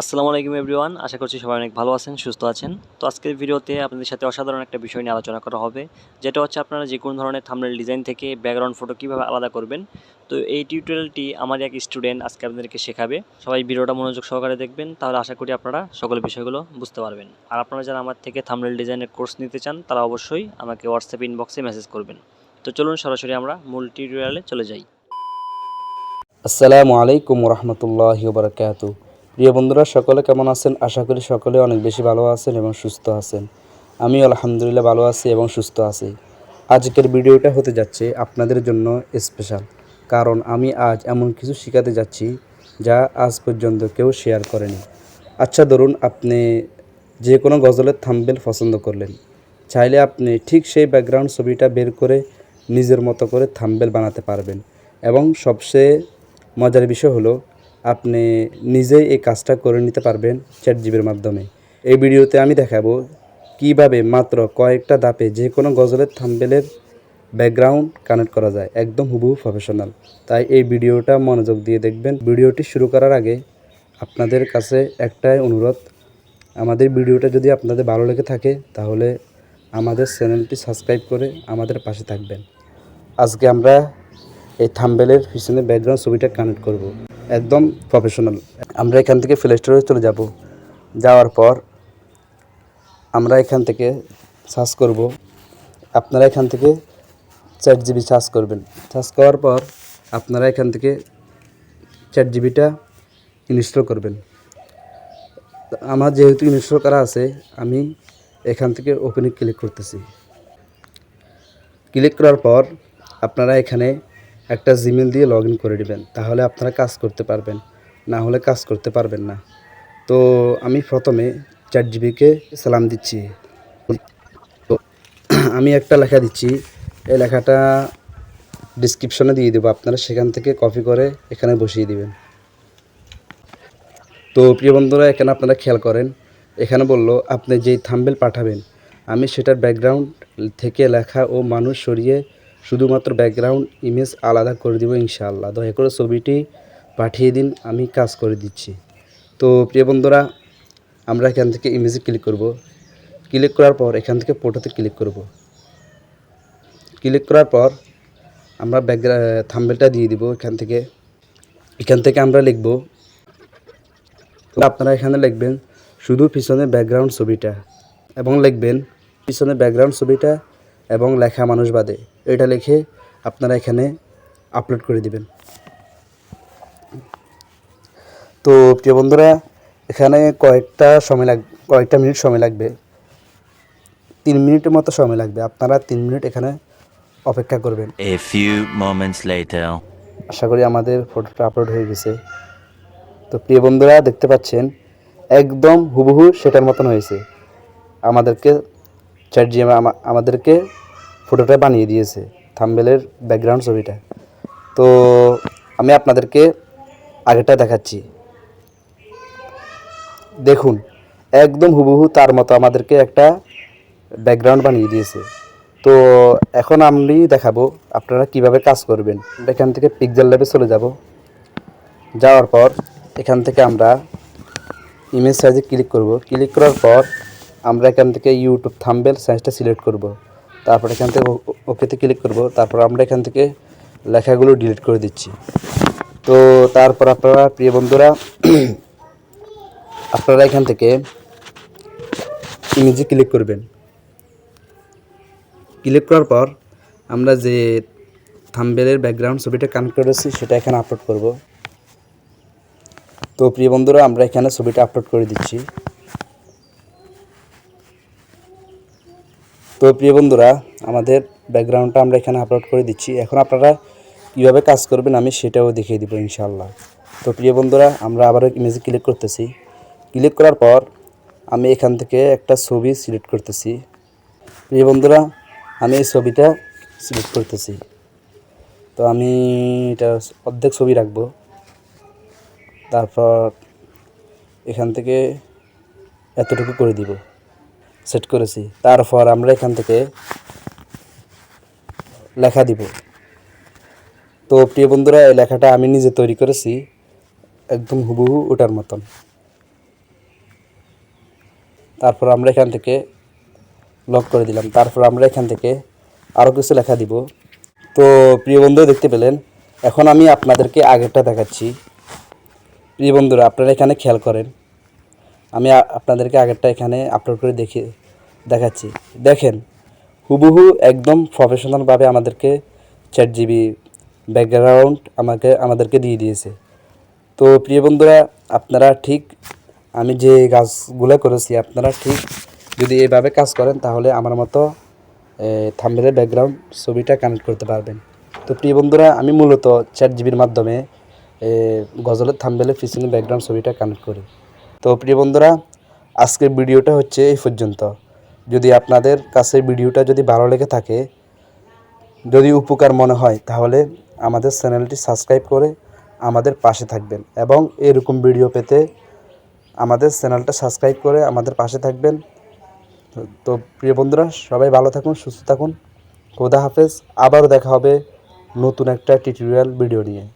আসসালামু আলাইকুম এভরিওয়ান, আশা করছি সবাই অনেক ভালো আছেন, সুস্থ আছেন। তো আজকের ভিডিওতে আপনাদের সাথে অসাধারণ একটা বিষয় নিয়ে আলোচনা করা হবে, যেটা হচ্ছে আপনারা যে কোনো ধরনের থাম্বনেল ডিজাইন থেকে ব্যাকগ্রাউন্ড ফটো কীভাবে আলাদা করবেন। তো এই টিউটোরিয়ালটি আমার এক স্টুডেন্ট আজকে আপনাদেরকে শেখাবে। সবাই ভিডিওটা মনোযোগ সহকারে দেখবেন, তাহলে আশা করি আপনারা সকল বিষয়গুলো বুঝতে পারবেন। আর আপনারা যারা আমার থেকে থাম্বনেল ডিজাইনের কোর্স নিতে চান, তারা অবশ্যই আমাকে হোয়াটসঅ্যাপ ইনবক্সে মেসেজ করবেন। তো চলুন সরাসরি আমরা মূল টিউটোরিয়ালে চলে যাই। আসসালামু আলাইকুম রহমতুল্লাহি বারকাতু প্রিয় বন্ধুরা, সকলে কেমন আছেন? আশা করি সকলে অনেক বেশি ভালো আছেন এবং সুস্থ আছেন। আমি আলহামদুলিল্লাহ ভালো আছি এবং সুস্থ আছি। আজকের ভিডিওটা হতে যাচ্ছে আপনাদের জন্য স্পেশাল কারণ আমি আজ এমন কিছু শেখাতে যাচ্ছি যা আজ পর্যন্ত কেউ শেয়ার করেনি। আচ্ছা ধরুন আপনি যে কোনো গজলের থাম্বেল পছন্দ করলেন। চাইলে আপনি ঠিক সেই ব্যাকগ্রাউন্ড ছবিটা বের করে নিজের মতো করে থাম্বেল বানাতে পারবেন। এবং সবচেয়ে মজার বিষয় হলো আপনি নিজেই এই কাজটা করে নিতে পারবেন চ্যাট জিবির মাধ্যমে। এই ভিডিওতে আমি দেখাবো কীভাবে মাত্র কয়েকটা ধাপে যে কোনো গজলের থাম্বেলের ব্যাকগ্রাউন্ড কানেক্ট করা যায়, একদম হুবহু প্রফেশনাল তাই এই ভিডিওটা মনোযোগ দিয়ে দেখবেন। ভিডিওটি শুরু করার আগে আপনাদের কাছে একটাই অনুরোধ, আমাদের ভিডিওটা যদি আপনাদের ভালো লেগে থাকে, তাহলে আমাদের চ্যানেলটি সাবস্ক্রাইব করে আমাদের পাশে থাকবেন। আজকে আমরা এই থাম্বেলের পিছনে ব্যাকগ্রাউন্ড ছবিটা কানেক্ট করব। একদম প্রফেশনাল আমরা এখান থেকে প্লে স্টোরে চলে যাব। যাওয়ার পর আমরা এখান থেকে সার্চ করব। আপনারা এখান থেকে চার জিবি সার্চ করবেন। সার্চ করার পর আপনারা এখান থেকে চার জিবিটা ইনস্টল করবেন। আমার যেহেতু ইনস্টল করা আছে, আমি এখান থেকে ওপেনে ক্লিক করতেছি। ক্লিক করার পর আপনারা এখানে একটা জিমেল দিয়ে লগ ইন করে নেবেন, তাহলে আপনারা কাজ করতে পারবেন, না হলে কাজ করতে পারবেন না। তো আমি প্রথমে চার জিবিকে সালাম দিচ্ছি। তো আমি একটা লেখা দিচ্ছি, এই লেখাটা ডিসক্রিপশনে দিয়ে দেবো, আপনারা সেখান থেকে কপি করে এখানে বসিয়ে দিবেন। তো প্রিয় বন্ধুরা, এখানে আপনারা খেয়াল করেন, এখানে বলল, আপনি যেই থাম্বেল পাঠাবেন, আমি সেটার ব্যাকগ্রাউন্ড থেকে লেখা ও মানুষ সরিয়ে শুধুমাত্র ব্যাকগ্রাউন্ড ইমেজ আলাদা করে দিব ইনশাআল্লাহ। দয়া করে ছবিটি পাঠিয়ে দিন, আমি কাজ করে দিচ্ছি। তো প্রিয় বন্ধুরা, আমরা এখান থেকে ইমেজে ক্লিক করব। ক্লিক করার পর এখান থেকে ফটোতে ক্লিক করব। ক্লিক করার পর আমরা ব্যাকগ্রা থাম্বেলটা দিয়ে দিব এখান থেকে। এখান থেকে আমরা লিখব। আপনারা এখানে লিখবেন, শুধু পিছনে ব্যাকগ্রাউন্ড ছবিটা এবং লিখবেন, পিছনে ব্যাকগ্রাউন্ড ছবিটা এবং লেখা মানুষ বাদে। এটা লিখে আপনারা এখানে আপলোড করে দিবেন। তো প্রিয় বন্ধুরা এখানে কয়েকটা সময় লাগ কয়েকটা মিনিট সময় লাগবে। তিন মিনিটের মতো সময় লাগবে। আপনারা তিন মিনিট এখানে অপেক্ষা করবেন। Few moments later. আশা করি আমাদের ফটোটা আপলোড হয়ে গেছে। তো প্রিয় বন্ধুরা দেখতে পাচ্ছেন একদম হুবহু সেটার মতন হয়েছে। আমাদেরকে চ্যাট জি আমাদেরকে ফটোটা বানিয়ে দিয়েছে থাম্বেলের ব্যাকগ্রাউন্ড ছবিটা। তো আমি আপনাদেরকে আগেরটা দেখাচ্ছি। দেখুন, একদম হুবহু তার মতো আমাদেরকে একটা ব্যাকগ্রাউন্ড বানিয়ে দিয়েছে। তো এখন আমি দেখাবো আপনারা কীভাবে কাজ করবেন। এখান থেকে পিকজার ল্যাবে চলে যাব। যাওয়ার পর এখান থেকে আমরা ইমেজ সাইজে ক্লিক করব। ক্লিক করার পর আমরা এখান থেকে ইউটিউব থাম্বেল সাইজটা সিলেক্ট করব। তারপর এখান থেকে ওকেতে ক্লিক করব। তারপর আমরা এখান থেকে লেখাগুলো ডিলিট করে দিচ্ছি। তো তারপর আপনারা, প্রিয় বন্ধুরা, আপনারা এখান থেকে ইমেজে ক্লিক করবেন। ক্লিক করার পর আমরা যে থাম্বেলের ব্যাকগ্রাউন্ড ছবিটা কানেক্ট করেছি, সেটা এখানে আপলোড করব। তো প্রিয় বন্ধুরা, আমরা এখানে ছবিটা আপলোড করে দিচ্ছি। তো প্রিয় বন্ধুরা, আমাদের ব্যাকগ্রাউন্ডটা আমরা এখানে আপলোড করে দিচ্ছি। এখন আপনারা কীভাবে কাজ করবেন আমি সেটাও দেখিয়ে দিব ইনশাআল্লাহ। তো প্রিয় বন্ধুরা, আমরা আবারও ইমেজে ক্লিক করতেছি। ক্লিক করার পর আমি এখান থেকে একটা ছবি সিলেক্ট করতেছি। প্রিয় বন্ধুরা, আমি এই ছবিটা সিলেক্ট করতেছি। তো আমি এটা অর্ধেক ছবি রাখব। তারপর এখান থেকে এতটুকু করে দিব। সেট করেছি। তারপর আমরা এখান থেকে লেখা দিব। তো প্রিয় বন্ধুরা, এই লেখাটা আমি নিজে তৈরি করেছি, একদম হুবহু ওটার মতন। তারপর আমরা এখান থেকে লক করে দিলাম। তারপর আমরা এখান থেকে আরও কিছু লেখা দিব। তো প্রিয় বন্ধু দেখতে পেলেন, এখন আমি আপনাদেরকে আগেরটা দেখাচ্ছি। প্রিয় বন্ধুরা, আপনারা এখানে খেয়াল করেন, আমি আপনাদেরকে আগেরটা এখানে আপলোড করে দেখে দেখাচ্ছি। দেখেন, হুবহু একদম প্রফেশনালভাবে আমাদেরকে চ্যাট জিবি ব্যাকগ্রাউন্ড আমাকে, আমাদেরকে দিয়ে দিয়েছে। তো প্রিয় বন্ধুরা, আপনারা ঠিক আমি যে কাজগুলো করেছি, আপনারা ঠিক যদি এভাবে কাজ করেন, তাহলে আমার মতো থাম্বেলের ব্যাকগ্রাউন্ড ছবিটা কানেক্ট করতে পারবেন। তো প্রিয় বন্ধুরা, আমি মূলত চ্যাট জিবির মাধ্যমে গজলের থাম্বেলের পিছনে ব্যাকগ্রাউন্ড ছবিটা কানেক্ট করি। তো প্রিয় বন্ধুরা, আজকের ভিডিওটা হচ্ছে এই পর্যন্ত। যদি আপনাদের কাছে ভিডিওটা যদি ভালো লেগে থাকে, যদি উপকার মনে হয়, তাহলে আমাদের চ্যানেলটি সাবস্ক্রাইব করে আমাদের পাশে থাকবেন এবং এরকম ভিডিও পেতে আমাদের চ্যানেলটা সাবস্ক্রাইব করে আমাদের পাশে থাকবেন। তো- প্রিয় বন্ধুরা, সবাই ভালো থাকুন, সুস্থ থাকুন। খোদা হাফেজ। আবারও দেখা হবে নতুন একটা টিউটোরিয়াল ভিডিও নিয়ে।